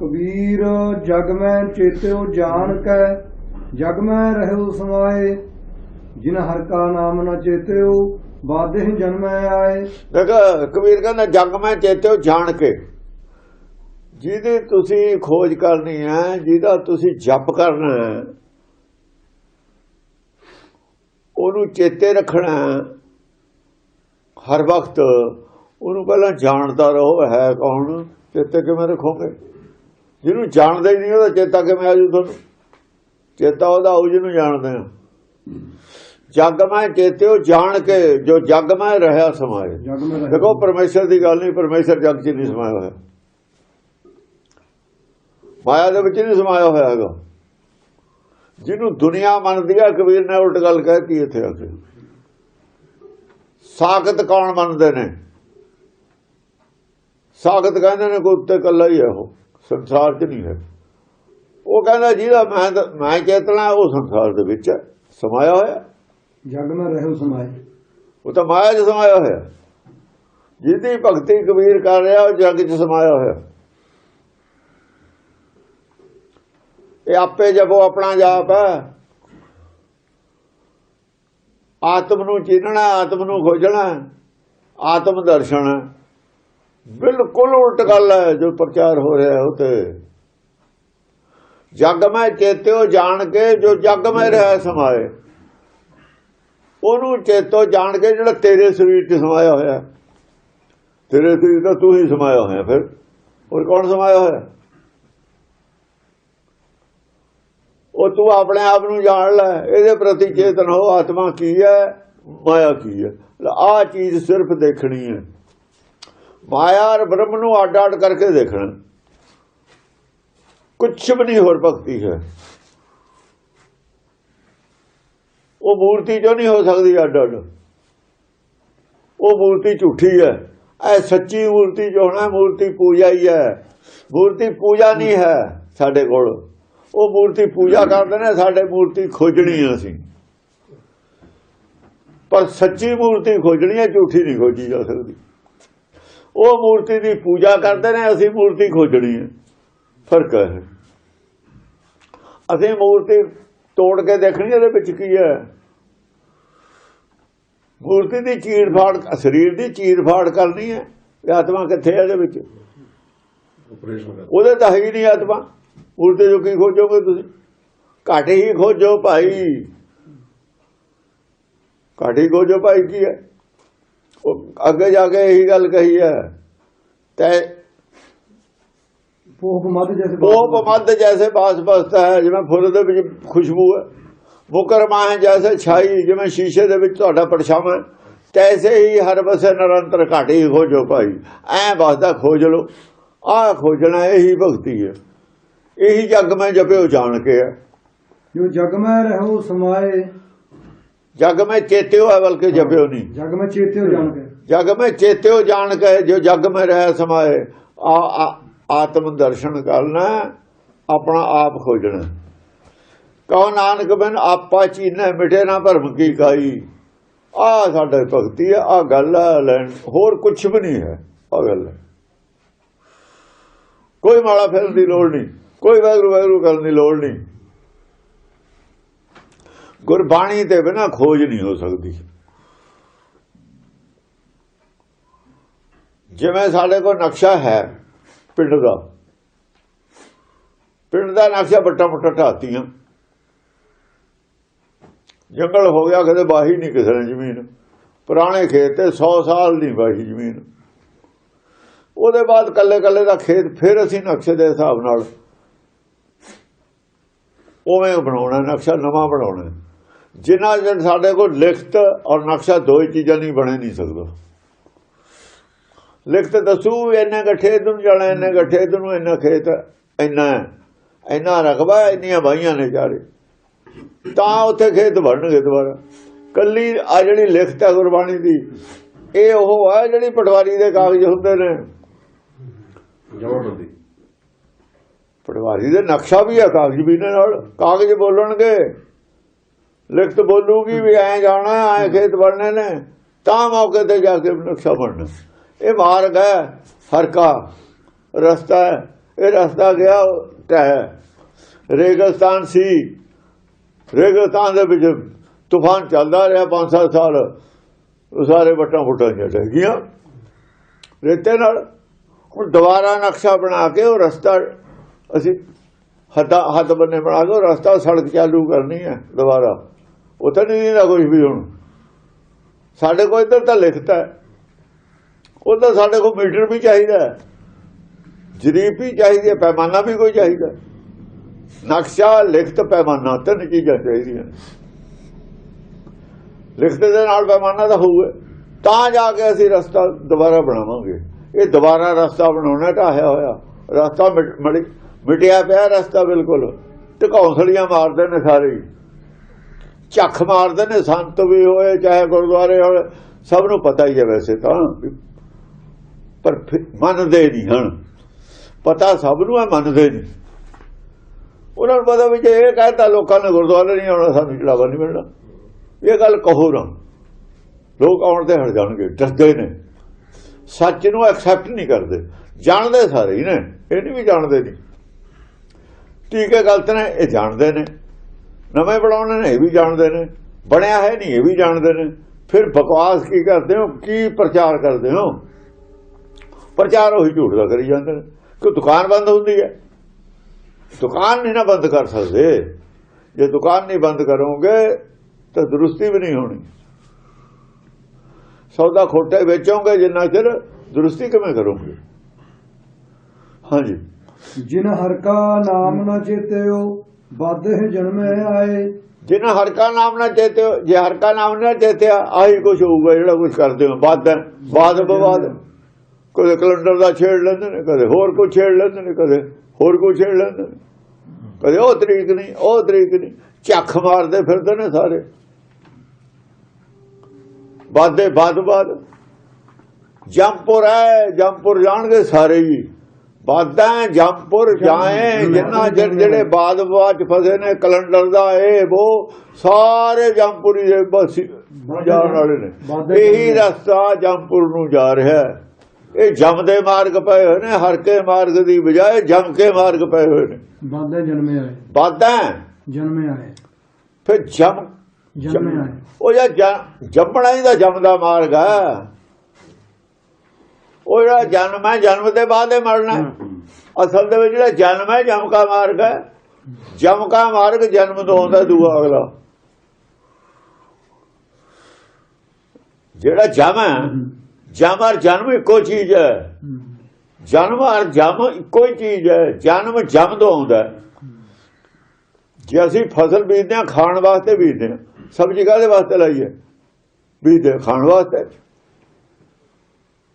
ਕਬੀਰ, ਜਗ ਮੈਂ ਚੇਤਿਓ ਜਾਣ ਕੈ, ਜਗ ਮੈਂ ਰਹਿਉ ਸਮਾਏ। ਜਿਨ ਹਰ ਕਾ ਨਾਮ ਨਾ ਚੇਤਿਓ ਬਾਧੇ ਜਨਮੈ ਆਏ। ਦੇਖ ਕਬੀਰ ਕਹਿੰਦਾ, ਜਗ ਮੈਂ ਚੇਤਿਓ ਜਾਣ ਕੇ। ਜਿਹਦੀ ਤੁਸੀਂ ਖੋਜ ਕਰਨੀ ਹੈ, ਜਿਹਦਾ ਤੁਸੀਂ ਜਪ ਕਰਨਾ ਹੈ, ਉਹਨੂੰ ਚੇਤੇ ਰੱਖਣਾ ਹਰ ਵਕਤ ਉਹਨੂੰ ਪਹਿਲਾਂ ਜਾਣਦਾ ਰਹੋ, ਹੈ ਕੌਣ? ਚੇਤੇ ਕਿਵੇਂ ਰੱਖੋਗੇ? ਜਿਹਨੂੰ ਜਾਣਦਾ ਹੀ ਨਹੀਂ ਉਹਦਾ ਚੇਤਾ ਕਿਵੇਂ ਆਜੂ ਤੁਹਾਨੂੰ? ਚੇਤਾ ਉਹਦਾ ਆਊ ਜਿਹਨੂੰ ਜਾਣਦੇ ਆ। ਜਗ ਮੈਂ ਚੇਤਿਓ ਜਾਣ ਕੇ ਜੋ ਜਗ ਮੈਂ ਰਹਾ ਸਮਾਏ। ਦੇਖੋ ਪਰਮੇਸ਼ਰ ਦੀ ਗੱਲ ਨਹੀਂ ਪਰਮੇਸ਼ਰ ਜਗ 'ਚ ਨਹੀਂ ਸਮਾਇਆ ਹੋਇਆ। ਮਾਇਆ ਦੇ ਵਿੱਚ ਨਹੀਂ ਸਮਾਇਆ ਹੋਇਆ ਹੈਗਾ। ਜਿਹਨੂੰ ਦੁਨੀਆ ਮੰਨਦੀ ਹੈ ਕਬੀਰ ਨੇ ਉਲਟ ਗੱਲ ਕਹਿਤੀ ਇੱਥੇ ਆ ਕੇ। ਸਾਖਤ ਕੌਣ ਮੰਨਦੇ ਨੇ? ਸਾਖਤ ਕਹਿੰਦੇ ਨੇ ਕੋਈ ਉੱਤੇ ਕੱਲਾ ਹੀ ਹੈ ਉਹ। ਸੰਸਾਰ 'ਚ ਨਹੀਂ ਹੈ। ਉਹ ਕਹਿੰਦਾ ਜਿਹਦਾ ਮੈਂ ਮੈਂ ਚੇਤਨਾ ਉਹ ਸੰਸਾਰ ਦੇ ਵਿੱਚ ਸਮਾਇਆ ਹੋਇਆ। ਜਗ ਮੈਂ ਰਹਿਉ ਸਮਾਏ ਉਹ ਤਾਂ ਮਾਇਆ 'ਚ ਸਮਾਇਆ ਹੋਇਆ। ਜਿਹਦੀ ਭਗਤੀ ਕਬੀਰ ਕਰ ਰਿਹਾ ਉਹ ਜਗ 'ਚ ਸਮਾਇਆ ਹੋਇਆ। ਇਹ ਆਪੇ ਜਪੋ ਆਪਣਾ ਜਾਪ ਹੈ। ਆਤਮ ਨੂੰ ਚਿੰਨਣਾ ਆਤਮ ਨੂੰ ਖੋਜਣਾ ਆਤਮ ਦਰਸ਼ਨ ਹੈ। ਬਿਲਕੁਲ ਉਲਟ ਗੱਲ ਹੈ, ਜੋ ਪ੍ਰਚਾਰ ਹੋ ਰਿਹਾ ਉਹ ਤੇ ਜਗ ਮੈਂ ਚੇਤਿਓ ਜਾਣ ਕੇ ਜੋ ਜਗ ਮੈਂ ਰਹਿ ਸਮਾਏ। ਉਹਨੂੰ ਚੇਤੋ ਜਾਣ ਕੇ ਜਿਹੜਾ ਤੇਰੇ ਸਰੀਰ 'ਚ ਸਮਾਇਆ ਹੋਇਆ ਤੇਰੇ ਸਰੀਰ ਦਾ ਤੂੰ ਹੀ ਸਮਾਇਆ ਹੋਇਆ ਫਿਰ। ਹੋਰ ਕੌਣ ਸਮਾਇਆ ਹੋਇਆ ਉਹ ਤੂੰ ਆਪਣੇ ਆਪ ਨੂੰ ਜਾਣ ਲੈ। ਇਹਦੇ ਪ੍ਰਤੀ ਚੇਤਨ ਹੋ ਆਤਮਾ ਕੀ ਹੈ? ਮਾਇਆ ਕੀ ਹੈ? ਆਹ ਚੀਜ਼ ਸਿਰਫ ਦੇਖਣੀ ਹੈ। ਮਾਇਆ ਔਰ ਬ੍ਰਹਮ ਨੂੰ ਅੱਡ ਅੱਡ ਕਰਕੇ ਦੇਖਣਾ। ਕੁਛ ਵੀ ਨਹੀਂ ਹੋਰ ਭਗਤੀ ਹੈ। ਉਹ ਮੂਰਤੀ ਜੋ ਨਹੀਂ ਹੋ ਸਕਦੀ ਅੱਡ ਅੱਡ ਉਹ ਮੂਰਤੀ ਝੂਠੀ ਹੈ। ਇਹ ਸੱਚੀ ਮੂਰਤੀ ਜੋ ਹੋਣਾ ਮੂਰਤੀ ਪੂਜਾ ਹੀ ਹੈ। ਮੂਰਤੀ ਪੂਜਾ ਨਹੀਂ ਹੈ ਸਾਡੇ ਕੋਲ। ਉਹ ਮੂਰਤੀ ਪੂਜਾ ਕਰਦੇ ਨੇ, ਸਾਡੇ ਮੂਰਤੀ ਖੋਜਣੀ ਅਸੀਂ। ਪਰ ਸੱਚੀ ਮੂਰਤੀ ਖੋਜਣੀ ਹੈ, ਝੂਠੀ ਨਹੀਂ ਖੋਜੀ ਜਾ ਸਕਦੀ। ਉਹ ਮੂਰਤੀ ਦੀ ਪੂਜਾ ਕਰਦੇ ਨੇ ਅਸੀਂ ਮੂਰਤੀ ਖੋਜਣੀ ਹੈ। ਫ਼ਰਕ ਹੈ। ਅਸੀਂ ਮੂਰਤੀ ਤੋੜ ਕੇ ਦੇਖਣੀ ਇਹਦੇ ਵਿੱਚ ਕੀ ਹੈ? ਮੂਰਤੀ ਦੀ ਚੀਰ ਫਾੜ ਸਰੀਰ ਦੀ ਚੀਰ ਫਾੜ ਕਰਨੀ ਹੈ। ਆਤਮਾ ਕਿੱਥੇ ਹੈ ਇਹਦੇ ਵਿੱਚ? ਉਹਦੇ ਤਾਂ ਹੈ ਨਹੀਂ ਆਤਮਾ। ਮੂਰਤੀ ਜੋ ਕੀ ਖੋਜੋਗੇ ਤੁਸੀਂ? ਘੱਟ ਹੀ ਖੋਜੋ ਭਾਈ। ਘੱਟ ਖੋਜੋ ਭਾਈ ਕੀ ਹੈ? ਉਹ ਅੱਗੇ ਜਾ ਕੇ ਇਹੀ ਗੱਲ ਕਹੀ ਹੈ। ਤੈ ਪੋਪ ਮਦ ਜੈਸੇ ਉਹ ਮਦ ਜੈਸੇ ਬਾਸ ਬਸਤਾ ਹੈ ਜਿਵੇਂ ਫੁੱਲ ਦੇ ਵਿੱਚ ਖੁਸ਼ਬੂ ਹੈ। ਮੁਕਰਮਾ ਹੈ ਜੈਸੇ ਛਾਈ ਜਿਵੇਂ ਸ਼ੀਸ਼ੇ ਦੇ ਵਿੱਚ ਤੁਹਾਡਾ ਪਰਛਾਵਾਂ ਹੈ, ਤੈਸੇ ਹੀ ਹਰ ਬਸੇ ਨਿਰੰਤਰ ਘਾਟ ਹੀ ਖੋਜੋ ਭਾਈ। ਐ ਬਸਦਾ ਖੋਜ ਲਓ। ਆਹ ਖੋਜਣਾ ਇਹੀ ਭਗਤੀ ਹੈ। ਇਹੀ ਜੱਗ ਮੈਂ ਜਪਿਓ ਜਾਣ ਕੇ ਹੈ। ਜੋ ਜਗ ਮੈਂ ਰਹਿਉ ਸਮਾਏ ਜਗ ਮੈਂ ਚੇਤਿਓ ਹੈ ਬਲਕਿ ਜਪਿਓ ਨਹੀਂ। ਜਗ ਮੈਂ ਚੇਤਿਓ ਜਾਣ ਕੇ। ਜਗ ਮੈਂ ਚੇਤਿਓ ਜਾਣ ਕੇ ਜੋ ਜਗ ਮੈਂ ਰਹਿ ਸਮਾਏ ਆਤਮ ਦਰਸ਼ਨ ਕਰਨਾ ਆਪਣਾ ਆਪ ਖੋਜਣਾ ਕਹੋ ਨਾਨਕ ਬਿਨ ਆਪਾ ਚੀਨਾ ਮਿਟੇ ਨਾ ਭਰਮ ਕੀ ਕਾਈ। ਆ ਸਾਡੇ ਭਗਤੀ ਆ ਆ ਗੱਲ ਆ ਲੈਣ ਹੋਰ ਕੁਝ ਵੀ ਨਹੀਂ ਹੈ ਆ ਗੱਲ। ਕੋਈ ਮਾਲਾ ਫੇਰਨ ਦੀ ਲੋੜ ਨਹੀਂ ਕੋਈ ਵੈਗਰੂ ਵੈਗਰੂ ਕਰਨ ਦੀ ਲੋੜ ਨਹੀਂ। ਗੁਰਬਾਣੀ ਦੇ ਬਿਨਾ ਖੋਜ ਨਹੀਂ ਹੋ ਸਕਦੀ। ਜਿਵੇਂ ਸਾਡੇ ਕੋਲ ਨਕਸ਼ਾ ਹੈ ਪਿੰਡ ਦਾ। ਪਿੰਡ ਦਾ ਨਕਸ਼ਾ ਬੱਟਾ ਬੱਟਾ ਢਾਤੀਆਂ। ਜੰਗਲ ਹੋ ਗਿਆ, ਕਦੇ ਬਾਹੀ ਨਹੀਂ ਕਿਸੇ ਨੇ ਜ਼ਮੀਨ। ਪੁਰਾਣੇ ਖੇਤ ਤੇ 100 ਸਾਲ ਦੀ ਬਾਹੀ ਜ਼ਮੀਨ। ਉਹਦੇ ਬਾਅਦ ਕੱਲੇ ਕੱਲੇ ਦਾ ਖੇਤ ਫਿਰ ਅਸੀਂ ਨਕਸ਼ੇ ਦੇ ਹਿਸਾਬ ਨਾਲ ਉਵੇਂ ਬਣਾਉਣਾ, ਨਕਸ਼ਾ ਨਵਾਂ ਬਣਾਉਣਾ। ਜਿੰਨਾ ਚਿਰ ਸਾਡੇ ਕੋਲ ਲਿਖਤ ਔਰ ਨਕਸ਼ਾ ਦੋ ਹੀ ਚੀਜ਼ਾਂ ਨਹੀਂ ਬਣੇ ਨਹੀਂ ਸਕਦਾ। ਲਿਖਤ ਦੱਸੂ ਇੰਨੇ ਗੱਠੇ ਨੂੰ ਜਾਣਾ ਇੰਨੇ ਗੱਠੇ ਨੂੰ ਇੰਨਾ ਖੇਤ ਇੰਨਾ ਇੰਨਾ ਰਕਬਾ ਇੰਨੀਆਂ ਬਾਈਆਂ ਨੇ ਚਾਰੇ। ਤਾਂ ਉੱਥੇ ਖੇਤ ਬਣਨਗੇ ਦੁਬਾਰਾ। ਕੱਲੀ ਆ ਜਿਹੜੀ ਲਿਖਤ ਹੈ ਗੁਰਬਾਣੀ ਦੀ ਇਹ ਉਹ ਹੈ ਜਿਹੜੀ ਪਟਵਾਰੀ ਦੇ ਕਾਗਜ਼ ਹੁੰਦੇ ਨੇ। ਜਮਾਬੰਦੀ ਪਟਵਾਰੀ ਦੇ ਨਕਸ਼ਾ ਵੀ ਹੈ ਕਾਗਜ਼ ਵੀ ਨਾਲ। ਕਾਗਜ਼ ਬੋਲਣਗੇ। ਲਿਖਤ ਬੋਲੂਗੀ ਵੀ ਐ ਜਾਣਾ, ਐ ਖੇਤ ਬਣਨੇ ਨੇ। ਤਾਂ ਮੌਕੇ ਤੇ ਜਾ ਕੇ ਨਕਸ਼ਾ ਬਣਨਾ ਇਹ ਮਾਰਗ ਹੈ ਹਰਕਾ ਰਸਤਾ ਹੈ, ਇਹ ਰਸਤਾ ਗਿਆ ਟਹਿ ਰੇਗਿਸਤਾਨ ਸੀ। ਰੇਗਿਸਤਾਨ ਦੇ ਵਿੱਚ ਤੂਫਾਨ ਚੱਲਦਾ ਰਿਹਾ 5-7 ਸਾਲ। ਉਹ ਸਾਰੇ ਵੱਟਾਂ ਫੁੱਟਾਂ ਜਿਹਾ ਗਈਆਂ। ਰੇਤੇ ਨਾਲ ਹੁਣ ਦੁਬਾਰਾ ਨਕਸ਼ਾ ਬਣਾ ਕੇ ਉਹ ਰਸਤਾ ਅਸੀਂ ਹੱਦਾਂ ਹੱਦ ਬੰਨੇ ਬਣਾ ਕੇ ਉਹ ਰਸਤਾ ਸੜਕ ਚਾਲੂ ਕਰਨੀ ਹੈ ਦੁਬਾਰਾ। ਉੱਥੇ ਨਹੀਂ ਦਾ ਕੁਝ ਵੀ ਹੁਣ। ਸਾਡੇ ਕੋਲ ਇੱਧਰ ਤਾਂ ਲਿਖਤਾ ਹੈ। ਉਧਰ ਸਾਡੇ ਕੋਲ ਮੀਟਰ ਵੀ ਚਾਹੀਦਾ ਜਰੀਬ ਵੀ ਚਾਹੀਦੀ ਹੈ, ਪੈਮਾਨਾ ਵੀ ਕੋਈ ਚਾਹੀਦਾ ਨਕਸ਼ਾ, ਲਿਖਤ ਪੈਮਾਨਾ ਤਿੰਨ ਚੀਜ਼ਾਂ ਚਾਹੀਦੀਆਂ ਲਿਖਤ ਦੇ ਨਾਲ ਪੈਮਾਨਾ ਤਾਂ ਹੋਊਗਾ। ਤਾਂ ਜਾ ਕੇ ਅਸੀਂ ਰਸਤਾ ਦੁਬਾਰਾ ਬਣਾਵਾਂਗੇ। ਇਹ ਦੁਬਾਰਾ ਰਸਤਾ ਬਣਾਉਣਾ ਢਾਹਿਆ ਹੋਇਆ। ਰਸਤਾ ਮਿਟ- ਮਿਟ- ਮਿਟਿਆ ਪਿਆ ਰਸਤਾ ਬਿਲਕੁਲ। ਢਕੌਂਸਲੀਆਂ ਮਾਰਦੇ ਨੇ ਸਾਰੇ। ਝੱਖ ਮਾਰਦੇ ਨੇ, ਸੰਤ ਵੀ ਹੋਏ, ਚਾਹੇ ਗੁਰਦੁਆਰੇ ਹੋਏ, ਸਭ ਨੂੰ ਪਤਾ ਹੀ ਹੈ ਵੈਸੇ ਤਾਂ ਪਰ ਫਿਰ ਮੰਨਦੇ ਨਹੀਂ ਹਨ। ਪਤਾ ਸਭ ਨੂੰ ਹੈ, ਮੰਨਦੇ ਨਹੀਂ। ਉਹਨਾਂ ਨੂੰ ਪਤਾ ਵੀ ਜੇ ਇਹ ਕਹਿੰਦਾ ਲੋਕਾਂ ਨੇ ਗੁਰਦੁਆਰੇ ਨਹੀਂ ਆਉਣਾ, ਸਾਨੂੰ ਚੜਾਵਾ ਨਹੀਂ ਮਿਲਣਾ। ਇਹ ਗੱਲ ਕਹੋ ਨਾ। ਲੋਕ ਆਉਣ ਤੇ ਹਟ ਜਾਣਗੇ, ਡਰਦੇ ਨੇ। ਸੱਚ ਨੂੰ ਐਕਸੈਪਟ ਨਹੀਂ ਕਰਦੇ। ਜਾਣਦੇ ਸਾਰੇ ਹੀ ਨੇ, ਇਹ ਨਹੀਂ ਵੀ ਜਾਣਦੇ ਨਹੀਂ ਠੀਕ ਹੈ, ਗਲਤ ਨੇ, ਇਹ ਜਾਣਦੇ ਨੇ। ਨਵੇਂ ਬਣਾਉਣੇ ਨੇ, ਇਹ ਵੀ ਜਾਣਦੇ ਨੇ। ਬਣਿਆ ਹੈ ਨਹੀਂ, ਇਹ ਵੀ ਜਾਣਦੇ ਨੇ। ਫਿਰ ਬਕਵਾਸ ਕੀ ਕਰਦੇ ਹੋ? ਕੀ ਪ੍ਰਚਾਰ ਕਰਦੇ ਹੋ? ਪ੍ਰਚਾਰ ਉਹੀ ਝੂਠ ਦਾ ਕਰੀ ਜਾਂਦੇ ਨੇ। ਕਿ ਦੁਕਾਨ ਬੰਦ ਹੁੰਦੀ ਹੈ? ਦੁਕਾਨ ਨਹੀਂ ਨਾ ਬੰਦ ਕਰ ਸਕਦੇ। ਜੇ ਦੁਕਾਨ ਨਹੀਂ ਬੰਦ ਕਰੋਗੇ, ਤਾਂ ਦਰੁਸਤੀ ਵੀ ਨਹੀਂ ਹੋਣੀ। ਸੌਦਾ ਖੋਟੇ ਵੇਚੋਗੇ, ਜਿੰਨਾ ਚਿਰ ਦਰੁਸਤੀ ਕਿਵੇਂ ਕਰੋਗੇ? ਹਾਂਜੀ। ਜਿਨ ਹਰ ਕਾ ਨਾਮ ਨਾ ਚੇਤਿਓ ਬਾਧੇ ਜਨਮੇ ਆਏ। ਜਿਨ੍ਹਾਂ ਹਰ ਕਾ ਨਾਮ ਨਾ ਚੇਤੇ ਜੇ ਹਰ ਕਾ ਨਾਮ ਨਾ ਚੇਤਿਆ, ਆਹੀ ਕੁਝ ਹੋਊਗਾ, ਜਿਹੜਾ ਕੁਝ ਕਰਦੇ ਹੋ। ਬਾਦ ਬਾਦ ਬਵਾਦ ਕਦੇ ਕੈਲੰਡਰ ਦਾ ਛੇੜ ਲੈਂਦੇ ਨੇ, ਕਦੇ ਹੋਰ ਕੁਝ ਛੇੜ ਲੈਂਦੇ ਨੇ, ਕਦੇ ਹੋਰ ਕੁਝ ਛੇੜ ਲੈਂਦੇ ਨੇ। ਕਦੇ ਉਹ ਤਰੀਕ ਨਹੀਂ, ਉਹ ਤਰੀਕ ਨਹੀਂ। ਝੱਖ ਮਾਰਦੇ ਫਿਰਦੇ ਨੇ ਸਾਰੇ। ਬਾਦੇ ਬਾਦ ਬਾਦ ਜੰਪੁਰ ਹੈ ਜੰਪੁਰ ਜਾਣਗੇ ਸਾਰੇ ਹੀ। ਬਾਦਾਂ ਜੰਪੁਰ ਜਾਏ ਜਿੰਨਾ ਜਿਹੜੇ ਬਾਦ ਬਾਦ ਚ ਫਸੇ ਨੇ ਕੈਲੰਡਰ ਦਾ ਇਹ ਉਹ ਸਾਰੇ ਜੰਪੁਰੀ ਦੇ ਬਸ ਜਾਣ ਵਾਲੇ ਨੇ। ਇਹੀ ਰਸਤਾ ਜੰਪੁਰ ਨੂੰ ਜਾ ਰਿਹਾ ਹੈ। ਇਹ ਜਮ ਦੇ ਮਾਰਗ ਪਏ ਹੋਏ ਨੇ ਹਰ ਕੇ ਮਾਰਗ ਦੀ ਬਜਾਏ ਜਮ ਕੇ ਮਾਰਗ ਪਏ ਹੋਏ ਨੇ। ਬਾਧੇ ਜਨਮੇ ਆਏ। ਬਾਦਾਂ ਜਨਮੇ ਆਏ। ਫਿਰ ਜਮ ਜਨਮੇ ਆਏ। ਉਹ ਜਾਂ ਜੰਮਣਾ ਹੀ ਦਾ ਜਮ ਦਾ ਮਾਰਗ ਹੈ। ਉਹ ਜਿਹੜਾ ਜਨਮ ਹੈ ਜਨਮ ਦੇ ਬਾਅਦ ਹੀ ਮਰਨਾ। ਅਸਲ ਦੇ ਵਿੱਚ ਜਿਹੜਾ ਜਨਮ ਹੈ ਜਮ ਕਾ ਮਾਰਗ ਹੈ। ਜਮ ਕਾ ਮਾਰਗ ਜਨਮ ਤੋਂ ਆਉਂਦਾ ਦੂਆ ਅਗਲਾ। ਜਿਹੜਾ ਜਮ ਹੈ ਜਮ ਔਰ ਜਨਮ ਇੱਕੋ ਚੀਜ਼ ਹੈ। ਜਨਮ ਔਰ ਜਮ ਇੱਕੋ ਹੀ ਚੀਜ਼ ਹੈ। ਜਨਮ ਜਮ ਤੋਂ ਆਉਂਦਾ। ਜੇ ਅਸੀਂ ਫਸਲ ਬੀਜਦੇ ਹਾਂ ਖਾਣ ਵਾਸਤੇ ਬੀਜਦੇ ਹਾਂ ਸਬਜ਼ੀ ਕਾਹਦੇ ਵਾਸਤੇ ਲਾਈ ਹੈ ਬੀਜਦੇ ਖਾਣ ਵਾਸਤੇ।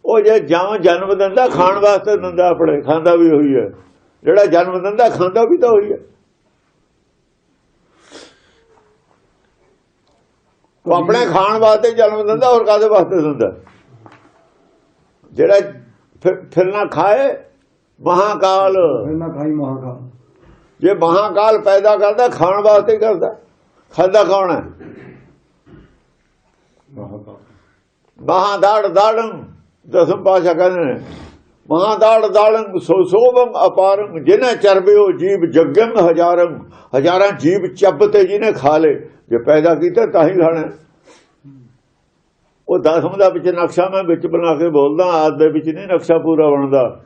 ਉਹ ਜੇ ਜਮ ਜਨਮ ਦਿੰਦਾ ਖਾਣ ਵਾਸਤੇ ਦਿੰਦਾ ਆਪਣੇ ਖਾਂਦਾ ਵੀ ਹੋਈ ਹੈ। ਜਿਹੜਾ ਜਨਮ ਦਿੰਦਾ ਖਾਂਦਾ ਵੀ ਤਾਂ ਹੋਈ ਹੈ। ਉਹ ਆਪਣੇ ਖਾਣ ਵਾਸਤੇ ਜਨਮ ਦਿੰਦਾ ਹੋਰ ਕਾਹਦੇ ਵਾਸਤੇ ਦਿੰਦਾ? ਜਿਹੜਾ ਫਿਰ ਨਾ ਖਾਏ ਮਹਾਕਾਲ। ਫਿਰ ਨਾ ਖਾਈ ਮਹਾਕਾਲ। ਜੇ ਮਹਾਕਾਲ ਪੈਦਾ ਕਰਦਾ ਖਾਣ ਵਾਸਤੇ ਕਰਦਾ। ਖਾਂਦਾ ਕੌਣ ਹੈ? ਮਹਾਕਾਲ। ਮਹਾਦਾੜ ਦਾੜੰ ਦਸਮ ਪਾਸ਼ਾ ਕਹਿੰਦੇ ਨੇ ਮਹਾਦਾੜ ਦਾੜੰ ਸੋ ਸੋਭੰ ਅਪਾਰੰ ਜਿਨੇ ਚਰਬਿਓ ਜੀਵ ਜਗੰ ਹਜ਼ਾਰੰ। ਹਜ਼ਾਰਾਂ ਜੀਵ ਚੱਬ ਤੇ ਜਿਹਨੇ ਖਾ ਲੇ, ਜੇ ਪੈਦਾ ਕੀਤਾ ਤਾਂ ਹੀ ਖਾਣਾ। ਉਹ ਦਸਮ ਦਾ ਵਿੱਚ ਨਕਸ਼ਾ ਮੈਂ ਵਿੱਚ ਬਣਾ ਕੇ ਬੋਲਦਾ, ਆਦ ਦੇ ਵਿੱਚ ਨਹੀਂ ਨਕਸ਼ਾ ਪੂਰਾ ਬਣਦਾ।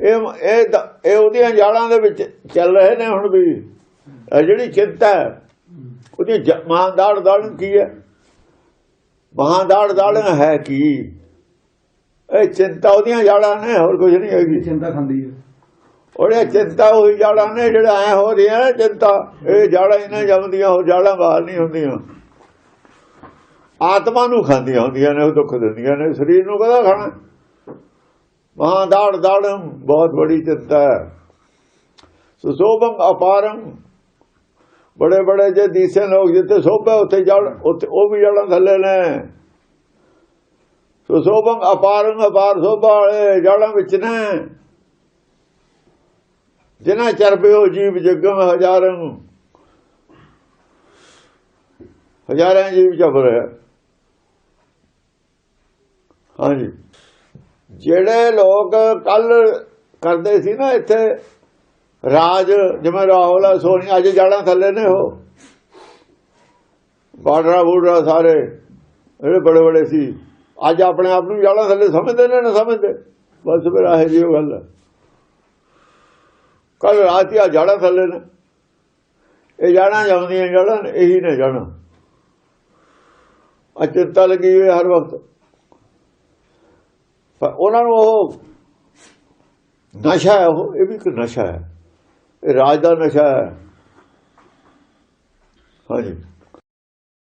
ਇਹ ਇਹ ਦ- ਇਹ ਉਹਦੀਆਂ ਜਾਲਾਂ ਦੇ ਵਿੱਚ ਚੱਲ ਰਹੇ ਨੇ ਹੁਣ ਵੀ। ਇਹ ਜਿਹੜੀ ਚਿੰਤਾ ਹੈ, ਉਹਦੀ ਜ- ਮਹਾਦਾੜ ਦਾੜੰ ਕੀ ਹੈ? ਮਹਾਦਾੜ ਦਾੜਨ ਹੈ ਕੀ? ਇਹ ਚਿੰਤਾ ਉਹਦੀਆਂ ਜਾੜਾਂ ਨੇ ਹੋਰ ਕੁਝ ਨਹੀਂ ਹੈਗੀ। ਚਿੰਤਾ ਖਾਂਦੀ ਹੈ। ਉਹਦੇ ਚਿੰਤਾ ਉਹੀ ਜਾੜਾਂ ਨੇ ਜਿਹੜਾ ਐ ਹੋ ਰਹੀਆਂ ਨੇ ਚਿੰਤਾ। ਇਹ ਜਾੜਾਂ ਇਹਨਾਂ ਜੰਮਦੀਆਂ ਉਹ ਜਾੜਾਂ ਬਾਹਰ ਨਹੀਂ ਹੁੰਦੀਆਂ। ਆਤਮਾ ਨੂੰ ਖਾਂਦੀਆਂ ਹੁੰਦੀਆਂ ਨੇ ਉਹ ਦੁੱਖ ਦਿੰਦੀਆਂ ਨੇ ਸਰੀਰ ਨੂੰ ਕਦਾ ਖਾਣਾ? ਮਹਾਦਾੜ ਦਾੜੰ ਬਹੁਤ ਬੜੀ ਚਿੰਤਾ ਹੈ। ਸੁਸੋਭੰ ਅਪਾਰੰ। ਬੜੇ ਬੜੇ ਜੇ ਦੀਸੇ ਲੋਕ ਜਿੱਥੇ ਸੋਭੇ ਉੱਥੇ ਜੜ ਉੱਥੇ ਉਹ ਵੀ ਜੜਾਂ ਥੱਲੇ ਨੇ। ਸੁਸੋਭੰ ਅਪਾਰੰ ਅਪਾਰ ਸੋਭਾ ਵਾਲੇ ਜੜਾਂ ਵਿੱਚ ਨੇ। ਜਿਨ੍ਹਾਂ ਚਰਬਿਓ ਜੀਵ ਜਗਮ ਹਜ਼ਾਰਾਂ ਹਜ਼ਾਰਾਂ ਜੀਵ ਚੱਬ ਰਿਹਾ ਹਾਂਜੀ। ਜਿਹੜੇ ਲੋਕ ਕੱਲ ਕਰਦੇ ਸੀ ਨਾ ਇੱਥੇ, ਰਾਜ, ਜਿਵੇਂ ਰਾਹੁਲ ਸੋਨੀ ਅੱਜ ਜਾਣਾ ਥੱਲੇ ਨੇ ਉਹ। ਬਾਰਡਰਾਂ ਬੂਡਰਾ ਸਾਰੇ, ਜਿਹੜੇ ਬੜੇ ਬੜੇ ਸੀ। ਅੱਜ ਆਪਣੇ ਆਪ ਨੂੰ ਜਾਣਾ ਥੱਲੇ ਸਮਝਦੇ ਨੇ, ਨਾ ਸਮਝਦੇ। ਬਸ ਫਿਰ ਆਹ ਜੀ ਉਹ ਗੱਲ ਕੱਲ ਰਾਤ ਆ ਜਾਣਾ ਥੱਲੇ ਨੇ। ਇਹ ਜਾਣਾ ਜਾਂਦੀਆਂ ਜੜਾਂ ਇਹੀ ਨੇ ਜਾਣਾ ਆ ਚਿੰਤਾ ਲੱਗੀ ਹੋਈ ਹਰ ਵਕਤ। ਪਰ ਉਹਨਾਂ ਨੂੰ ਉਹ ਨਸ਼ਾ ਹੈ, ਉਹ, ਇਹ ਵੀ ਇੱਕ ਨਸ਼ਾ ਹੈ। ਇਹ ਰਾਜ ਦਾ ਨਸ਼ਾ ਹੈ। ਹਾਂਜੀ।